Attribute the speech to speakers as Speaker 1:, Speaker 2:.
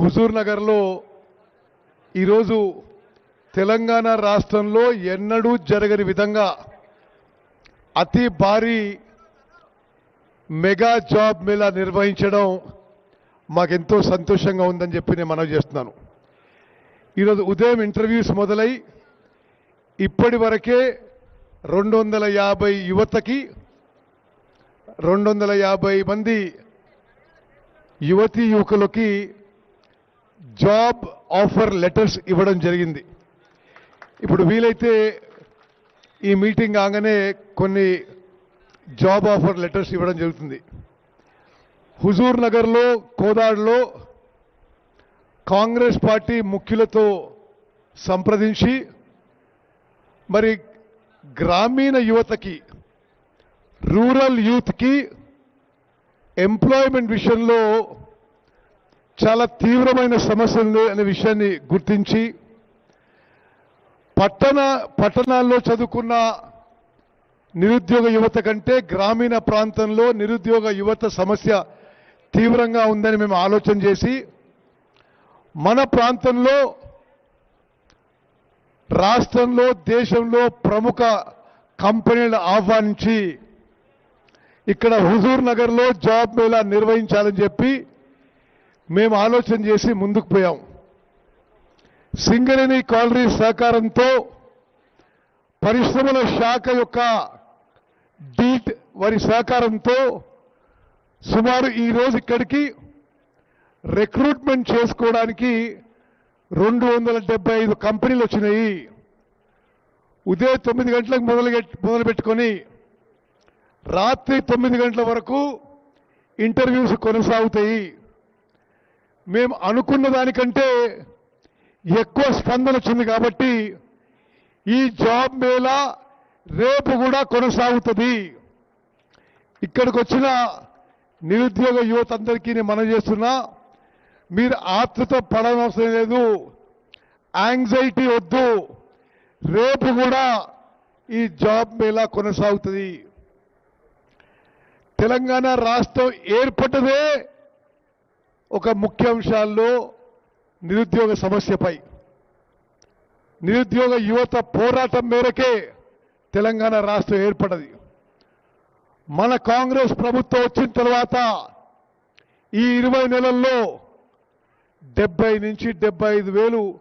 Speaker 1: హుజూర్ నగర్లో ఈరోజు తెలంగాణ రాష్ట్రంలో ఎన్నడూ జరగని విధంగా అతి భారీ మెగా జాబ్ మేళా నిర్వహించడం మాకెంతో సంతోషంగా ఉందని చెప్పి నేను మనవి చేస్తున్నాను. ఈరోజు ఉదయం ఇంటర్వ్యూస్ మొదలై ఇప్పటి వరకే రెండు వందల యాభై యువతకి రెండు వందల యాభై మంది యువతీ యువకులకి జాబ్ ఆఫర్ లెటర్స్ ఇవ్వడం జరిగింది. ఇప్పుడు వీలైతే ఈ మీటింగ్ కాగానే కొన్ని జాబ్ ఆఫర్ లెటర్స్ ఇవ్వడం జరుగుతుంది. హుజూర్ నగర్లో కోదాడ్లో కాంగ్రెస్ పార్టీ ముఖ్యులతో సంప్రదించి మరి గ్రామీణ యువతకి రూరల్ యూత్కి ఎంప్లాయ్మెంట్ విషయంలో చాలా తీవ్రమైన సమస్యలు అనే విషయాన్ని గుర్తించి పట్టణ పట్టణాల్లో చదువుకున్న నిరుద్యోగ యువత కంటే గ్రామీణ ప్రాంతంలో నిరుద్యోగ యువత సమస్య తీవ్రంగా ఉందని మేము ఆలోచన చేసి మన ప్రాంతంలో రాష్ట్రంలో దేశంలో ప్రముఖ కంపెనీలు ఆహ్వానించి ఇక్కడ హుజూర్ నగర్లో జాబ్ మేళా నిర్వహించాలని చెప్పి మేము ఆలోచన చేసి ముందుకు పోయాం. సింగరేణి కాలనీ సహకారంతో పరిశ్రమల శాఖ యొక్క డీట్ వారి సహకారంతో సుమారు ఈరోజు ఇక్కడికి రిక్రూట్మెంట్ చేసుకోవడానికి రెండు వందల డెబ్బై ఐదు కంపెనీలు వచ్చినాయి. ఉదయం తొమ్మిది గంటలకు మొదలు మొదలుపెట్టుకొని రాత్రి తొమ్మిది గంటల వరకు ఇంటర్వ్యూస్ కొనసాగుతాయి. మేము అనుకున్న దానికంటే ఎక్కువ స్పందన వచ్చింది కాబట్టి ఈ జాబ్ మేళా రేపు కూడా కొనసాగుతుంది. ఇక్కడికి వచ్చిన నిరుద్యోగ యువత అందరికీ నేను మనం చేస్తున్నా మీరు ఆతృత పడనవసరం లేదు యాంగ్జైటీ వద్దు రేపు కూడా ఈ జాబ్ మేళా కొనసాగుతుంది. తెలంగాణ రాష్ట్రం ఏర్పడ్డదే ఒక ముఖ్య అంశాల్లో నిరుద్యోగ సమస్యపై. నిరుద్యోగ యువత పోరాటం మేరకే తెలంగాణ రాష్ట్రం ఏర్పడది. మన కాంగ్రెస్ ప్రభుత్వం వచ్చిన తర్వాత ఈ ఇరవై నెలల్లో డెబ్బై నుంచి డెబ్బై ఐదు వేలు